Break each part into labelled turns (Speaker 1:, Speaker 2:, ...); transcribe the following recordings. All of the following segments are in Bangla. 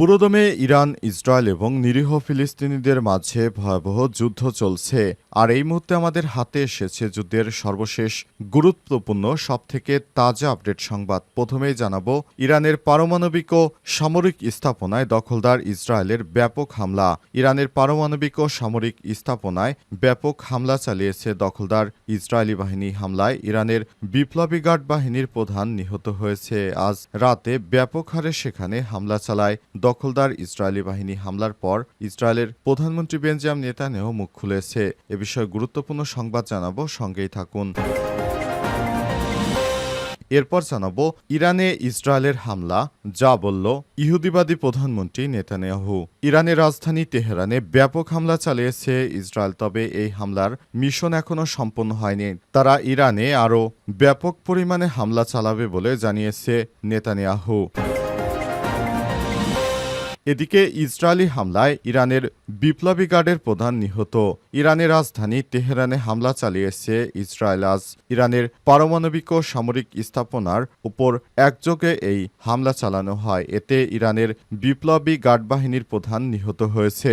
Speaker 1: পুরোদমে ইরান, ইসরায়েল এবং নিরীহ ফিলিস্তিনিদের মাঝে ভয়াবহ যুদ্ধ চলছে। আর এই মুহূর্তে আমাদের হাতে এসেছে যুদ্ধের সর্বশেষ গুরুত্বপূর্ণ, সবথেকে তাজা আপডেট সংবাদ। প্রথমেই জানাব, ইরানের পারমাণবিক ও সামরিক স্থাপনায় দখলদার ইসরায়েলের ব্যাপক হামলা। ইরানের পারমাণবিক ও সামরিক স্থাপনায় ব্যাপক হামলা চালিয়েছে দখলদার ইসরায়েলি বাহিনী। হামলায় ইরানের বিপ্লবী গার্ড বাহিনীর প্রধান নিহত হয়েছে। আজ রাতে ব্যাপক হারে সেখানে হামলা চালায় দখলদার ইসরায়েলি বাহিনী হামলার পর ইসরায়েলের প্রধানমন্ত্রী বেঞ্জাম নেতানেও মুখ খুলেছে। এ বিষয়ে গুরুত্বপূর্ণ সংবাদ জানাব, সঙ্গেই থাকুন। এরপর জানাব, ইরানে ইসরায়েলের হামলা, যা বলল ইহুদিবাদী প্রধানমন্ত্রী নেতানিয়াহু। ইরানের রাজধানী তেহরানে ব্যাপক হামলা চালিয়েছে ইসরায়েল, তবে এই হামলার মিশন এখনও সম্পন্ন হয়নি। তারা ইরানে আরও ব্যাপক পরিমাণে হামলা চালাবে বলে জানিয়েছে নেতানিয়াহু। এদিকে ইসরায়েলি হামলায় ইরানের বিপ্লবী গার্ডের প্রধান নিহত। ইরানের রাজধানী তেহরানে হামলা চালিয়েছে ইসরায়েল। আজ ইরানের পারমাণবিক ও সামরিক স্থাপনার উপর একযোগে এই হামলা চালানো হয়। এতে ইরানের বিপ্লবী গার্ড বাহিনীর প্রধান নিহত হয়েছে।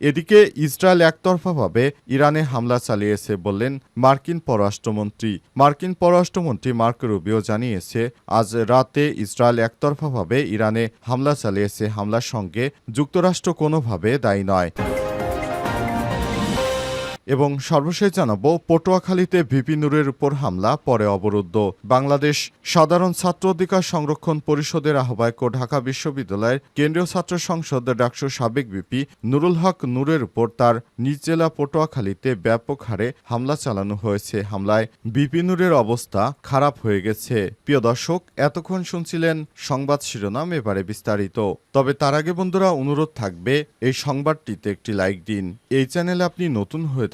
Speaker 1: এদিকে ইসরায়েল একতরফাভাবে ইরানে হামলা চালিয়েছে বললেন মার্কিন পররাষ্ট্রমন্ত্রী। মার্কিন পররাষ্ট্রমন্ত্রী মার্ক রুবিও জানিয়েছে, আজ রাতে ইসরায়েল একতরফাভাবে ইরানে হামলা চালিয়েছে। হামলার সঙ্গে যুক্তরাষ্ট্র কোনোভাবে দায়ী নয়। এবং সর্বশেষ জানাব, পটুয়াখালীতে ভিপি নূরের উপর হামলা, পরে অবরুদ্ধ। বাংলাদেশ সাধারণ ছাত্র অধিকার সংরক্ষণ পরিষদের আহ্বায়ক ঢাকা বিশ্ববিদ্যালয়ের কেন্দ্রীয় ছাত্র সংসদ ডাকসুর সাবেক ভিপি নুরুল হক নূরের উপর তার নিজ জেলা পটুয়াখালীতে ব্যাপক হারে হামলা চালানো হয়েছে। হামলায় ভিপি নূরের অবস্থা খারাপ হয়ে গেছে। প্রিয় দর্শক, এতক্ষণ শুনছিলেন সংবাদ শিরোনাম, এবারে বিস্তারিত। তবে তার আগে বন্ধুরা, অনুরোধ থাকবে, এই সংবাদটিতে একটি লাইক দিন। এই চ্যানেলে আপনি নতুন হয়ে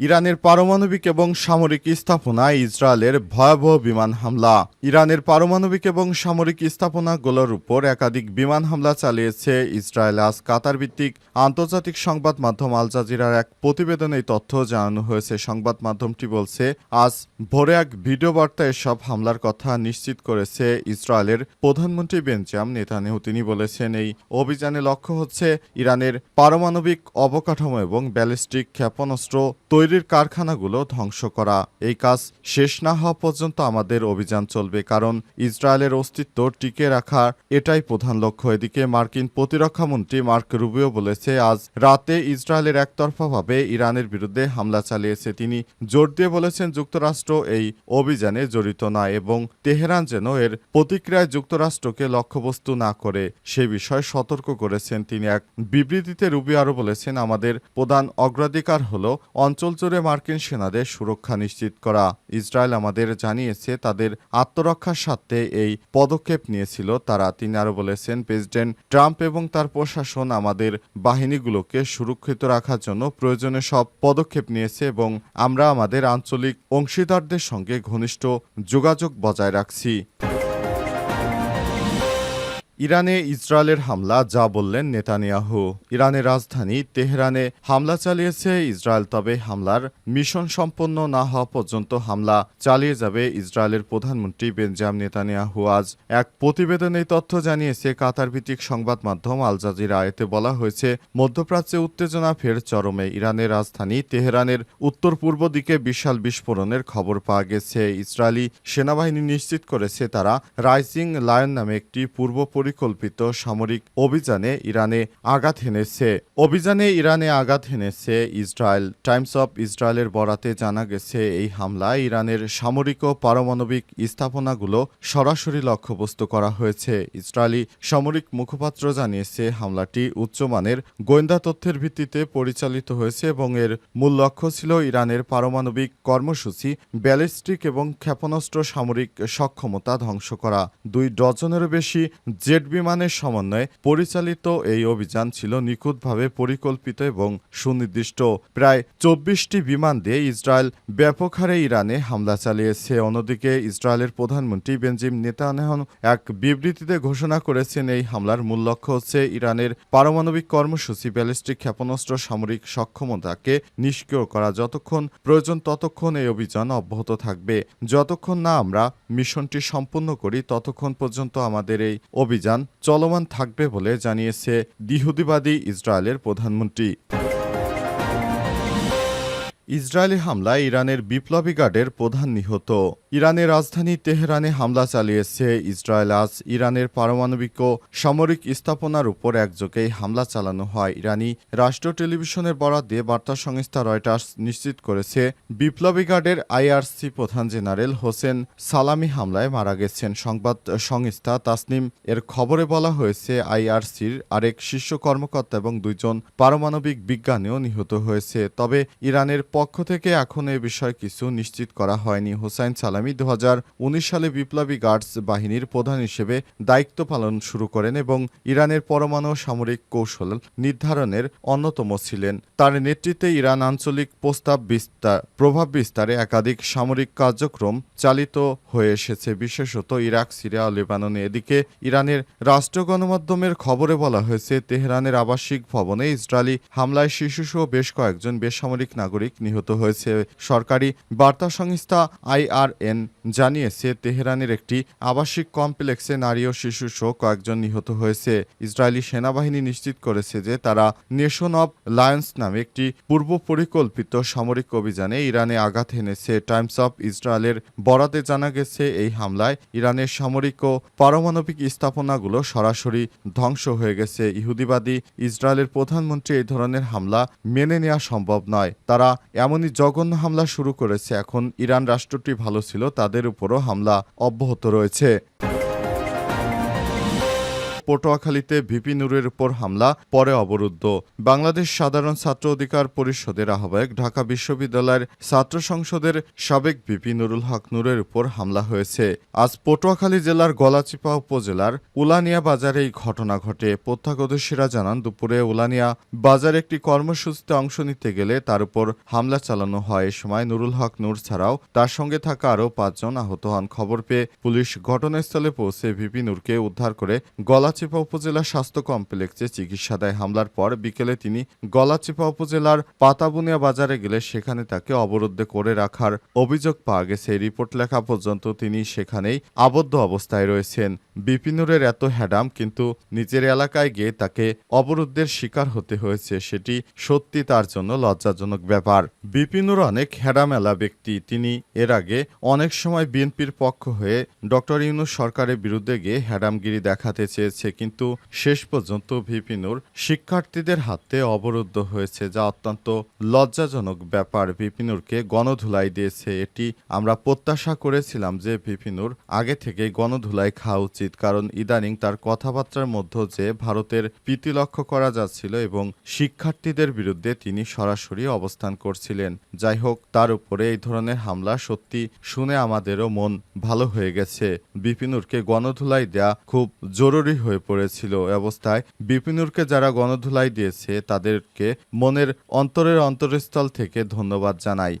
Speaker 1: ইরানের পারমাণবিক এবং সামরিক স্থাপনায় ইসরায়েলের ভয়াবহ বিমান হামলা। ইরানের পারমাণবিক এবং সামরিক স্থাপনাগুলোর উপর একাধিক বিমান হামলা চালিয়েছে ইসরায়েল। আজ কাতার ভিত্তিক আন্তর্জাতিক সংবাদ মাধ্যম আল জাজিরার এক প্রতিবেদনে তথ্য জানানো হয়েছে। সংবাদ মাধ্যমটি বলছে, আজ ভোরে এক ভিডিও বার্তায় এসব হামলার কথা নিশ্চিত করেছে ইসরায়েলের প্রধানমন্ত্রী বেঞ্জাম নেতানিয়াহু। তিনি বলেছেন, এই অভিযানে লক্ষ্য হচ্ছে ইরানের পারমাণবিক অবকাঠামো এবং ব্যালিস্টিক ক্ষেপণাস্ত্র তৈরির কারখানাগুলো ধ্বংস করা। এই কাজ শেষ না হওয়া পর্যন্ত আমাদের অভিযান চলবে, কারণ ইসরায়েলের অস্তিত্ব টিকে রাখা এটাই প্রধান লক্ষ্য। এদিকে মার্কিন প্রতিরক্ষামন্ত্রী মার্ক রুবিও বলেছে, আজ রাতে ইসরায়েলের একতরফাভাবে ইরানের বিরুদ্ধে হামলা চালিয়েছে। তিনি জোর দিয়ে বলেছেন, যুক্তরাষ্ট্র এই অভিযানে জড়িত না এবং তেহরান যেন এর প্রতিক্রিয়ায় যুক্তরাষ্ট্রকে লক্ষ্যবস্তু না করে। সে বিষয়ে সতর্ক করেছেন তিনি। এক বিবৃতিতে রুবি আরও বলেছেন, আমাদের প্রধান অগ্রাধিকার হল অঞ্চল জুড়ে মার্কিন সেনাদের সুরক্ষা নিশ্চিত করা। ইসরায়েল আমাদের জানিয়েছে, তাদের আত্মরক্ষার স্বার্থে এই পদক্ষেপ নিয়েছিল। তারা তিনি আরও বলেছেন, প্রেসিডেন্ট ট্রাম্প এবং তার প্রশাসন আমাদের বাহিনীগুলোকে সুরক্ষিত রাখার জন্য প্রয়োজনীয় সব পদক্ষেপ নিয়েছে এবং আমরা আমাদের আঞ্চলিক অংশীদারদের সঙ্গে ঘনিষ্ঠ যোগাযোগ বজায় রাখছি। ইরানে ইসরায়েলের হামলা, যা বললেন নেতানিয়াহু। ইরানের রাজধানী তেহরানে হামলা চালিয়েছে ইসরায়েল, তবে হামলার মিশন সম্পন্ন না হওয়া পর্যন্ত হামলা চালিয়ে যাবে ইসরায়েলের প্রধানমন্ত্রী বেঞ্জাম নেতানিয়াহু। আজ এক প্রতিবেদনে তথ্য জানিয়েছে কাতার ভিত্তিক সংবাদ মাধ্যম আল জাজিরা। এতে বলা হয়েছে, মধ্যপ্রাচ্যে উত্তেজনা ফের চরমে। ইরানের রাজধানী তেহরানের উত্তর পূর্ব দিকে বিশাল বিস্ফোরণের খবর পাওয়া গেছে। ইসরায়েলি সেনাবাহিনী নিশ্চিত করেছে, তারা রাইজিং লায়ন নামে একটি পূর্ব পরিকল্পিত সামরিক অভিযানে ইরানে আঘাত হেনেছে। অভিযানে ইরানে আঘাত হেনেছে ইসরায়েল। টাইমস অফ ইসরায়েলের বরাতে জানা গেছে, এই হামলায় ইরানের সামরিক ও পারমাণবিক স্থাপনাগুলো সরাসরি লক্ষ্যবস্তু করা হয়েছে। ইসরায়েলি সামরিক মুখপাত্র জানিয়েছে, হামলাটি উচ্চমানের গোয়েন্দা তথ্যের ভিত্তিতে পরিচালিত হয়েছে এবং এর মূল লক্ষ্য ছিল ইরানের পারমাণবিক কর্মসূচি, ব্যালিস্টিক এবং ক্ষেপণাস্ত্র সামরিক সক্ষমতা ধ্বংস করা। দুই ডজনেরও বেশি জেট বিমানের সমন্বয়ে পরিচালিত এই অভিযান ছিল নিখুঁতভাবে পরিকল্পিত এবং সুনির্দিষ্ট। প্রায় চব্বিশটি বিমান দিয়ে ইসরায়েল ব্যাপক হারে ইরানে হামলা চালিয়েছে। অন্যদিকে ইসরায়েলের প্রধানমন্ত্রী বেনজিম নেতানিয়াহু এক বিবৃতিতে ঘোষণা করেছেন, এই হামলার মূল লক্ষ্য হচ্ছে ইরানের পারমাণবিক কর্মসূচি, ব্যালিস্টিক ক্ষেপণাস্ত্র, সামরিক সক্ষমতাকে নিষ্ক্রিয় করা। যতক্ষণ প্রয়োজন ততক্ষণ এই অভিযান অব্যাহত থাকবে। যতক্ষণ না আমরা মিশনটি সম্পূর্ণ করি, ততক্ষণ পর্যন্ত আমাদের এই অভিযান চলমান থাকবে বলে জানিয়েছে দিহুদিবাদী ইসরায়েলের প্রধানমন্ত্রী। ইসরায়েলি হামলায় ইরানের বিপ্লবী গার্ডের প্রধান নিহত। ইরানের রাজধানী তেহরানে হামলা চালিয়েছে ইসরায়েল। আজ ইরানের পারমাণবিক ও সামরিক স্থাপনার উপর একযোগেই হামলা চালানো হয়। ইরানি রাষ্ট্র টেলিভিশনের বরাদ দিয়ে বার্তা সংস্থা রয়টার্স নিশ্চিত করেছে, বিপ্লবী গার্ডের আইআরসি প্রধান জেনারেল হোসেন সালামি হামলায় মারা গেছেন। সংবাদ সংস্থা তাসনিম, এর খবরে বলা হয়েছে, আইআরসির আরেক শীর্ষ কর্মকর্তা এবং দুইজন পারমাণবিক বিজ্ঞানীও নিহত হয়েছে। তবে ইরানের পক্ষ থেকে এখন এ বিষয়ে কিছু নিশ্চিত করা হয়নি। হোসাইন সালামি দু হাজার উনিশ সালে বিপ্লবী গার্ডস বাহিনীর প্রধান হিসেবে দায়িত্ব পালন শুরু করেন এবং ইরানের পরমাণু সামরিক কৌশল নির্ধারণের অন্যতম ছিলেন। তার নেতৃত্বে ইরান আঞ্চলিক প্রস্তাব বিস্তার, প্রভাব বিস্তারে একাধিক সামরিক কার্যক্রম চালিত হয়ে এসেছে। বিশেষত ইরাক, সিরিয়া, লেবাননে। এদিকে ইরানের রাষ্ট্র গণমাধ্যমের খবরে বলা হয়েছে, তেহরানের আবাসিক ভবনে ইসরায়েলি হামলায় শিশুসহ বেশ কয়েকজন বেসামরিক নাগরিক নিহত হয়েছে। সরকারি বার্তা সংস্থা আইআরএন জানিয়েছে তেহরানের একটি আবাসিক কমপ্লেক্সে নারী ও শিশুসহ কয়েকজন নিহত হয়েছে। ইসরায়েলি সেনাবাহিনী নিশ্চিত করেছে যে তারা নেশন অব লায়ন্স নামে একটি পূর্ব পরিকল্পিত সামরিক অভিযানে ইরানে আঘাত এনেছে টাইমস অফ ইসরায়েলের বরাতে জানা গেছে, এই হামলায় ইরানের সামরিক ও পারমাণবিক স্থাপনাগুলো সরাসরি ধ্বংস হয়ে গেছে। ইহুদিবাদী ইসরায়েলের প্রধানমন্ত্রী এই ধরনের হামলা মেনে নেওয়া সম্ভব নয়। তারা এমনই জঘন্য হামলা শুরু করেছে। এখন ইরান রাষ্ট্রটি ভালো ছিল তাদের উপরও হামলা অব্যাহত রয়েছে। পটুয়াখালীতে ভিপি নুরের উপর হামলা, পরে অবরুদ্ধ। বাংলাদেশ সাধারণ ছাত্র অধিকার পরিষদের আহ্বায়ক ঢাকা বিশ্ববিদ্যালয়ের ছাত্র সংসদের সাবেক ভিপি নুরুল হক নূরের উপর হামলা হয়েছে। আজ পটুয়াখালী জেলার গলাচিপা উপজেলার উলানিয়া বাজারে এই ঘটনা ঘটে। প্রত্যক্ষদর্শীরা জানান, দুপুরে উলানিয়া বাজারে একটি কর্মসূচিতে অংশ নিতে গেলে তার উপর হামলা চালানো হয়। এ সময় নুরুল হক নূর ছাড়াও তার সঙ্গে থাকা আরও পাঁচজন আহত হন। খবর পেয়ে পুলিশ ঘটনাস্থলে পৌঁছে ভিপি নূরকে উদ্ধার করে গলাচিপা উপজেলা স্বাস্থ্য কমপ্লেক্সে চিকিৎসা দেয় হামলার পর বিকেলে তিনি গলাচিপা উপজেলার পাতাবুনিয়া বাজারে গেলে সেখানে তাকে অবরুদ্ধ করে রাখার অভিযোগ পাওয়া গেছে। রিপোর্ট লেখা পর্যন্ত তিনি সেখানেই আবদ্ধ অবস্থায় রয়েছেন। বিপিনুরের এত হ্যাডাম, কিন্তু নিজের এলাকায় গিয়ে তাকে অবরুদ্ধের শিকার হতে হয়েছে, সেটি সত্যি তার জন্য লজ্জাজনক ব্যাপার। বিপিনুর অনেক হ্যাডামেলা ব্যক্তি তিনি এর আগে অনেক সময় বিএনপির পক্ষ হয়ে ডক্টর ইউনুস সরকারের বিরুদ্ধে গিয়ে হ্যাডামগিরি দেখাতে চেয়েছে কিন্তু শেষ পর্যন্ত ভিপিনুর শিক্ষার্থীদের হাতে অবরুদ্ধ হয়েছে যা অত্যন্ত লজ্জাজনক ব্যাপার। ভিপিনুরকে গণধুলাই দিয়েছে, এটি আমরা প্রত্যাশা করেছিলাম যে ভিপিনুর আগে থেকেই গণধুলাই খাওয়া উচিত, কারণ ইদানিং তার কথাবার্তার মধ্য যে ভারতের প্রীতি লক্ষ্য করা যাচ্ছিল এবং শিক্ষার্থীদের বিরুদ্ধে তিনি সরাসরি অবস্থান করছিলেন। যাই হোক, তার উপরে এই ধরনের হামলা সত্যি শুনে আমাদেরও মন ভালো হয়ে গেছে। বিপিনুরকে গণধুলাই দেয়া খুব জরুরি হয়ে পড়েছিল অবস্থায়। বিপিনুরকে যারা গণধুলাই দিয়েছে তাদেরকে মনের অন্তরের অন্তরস্থল থেকে ধন্যবাদ জানাই।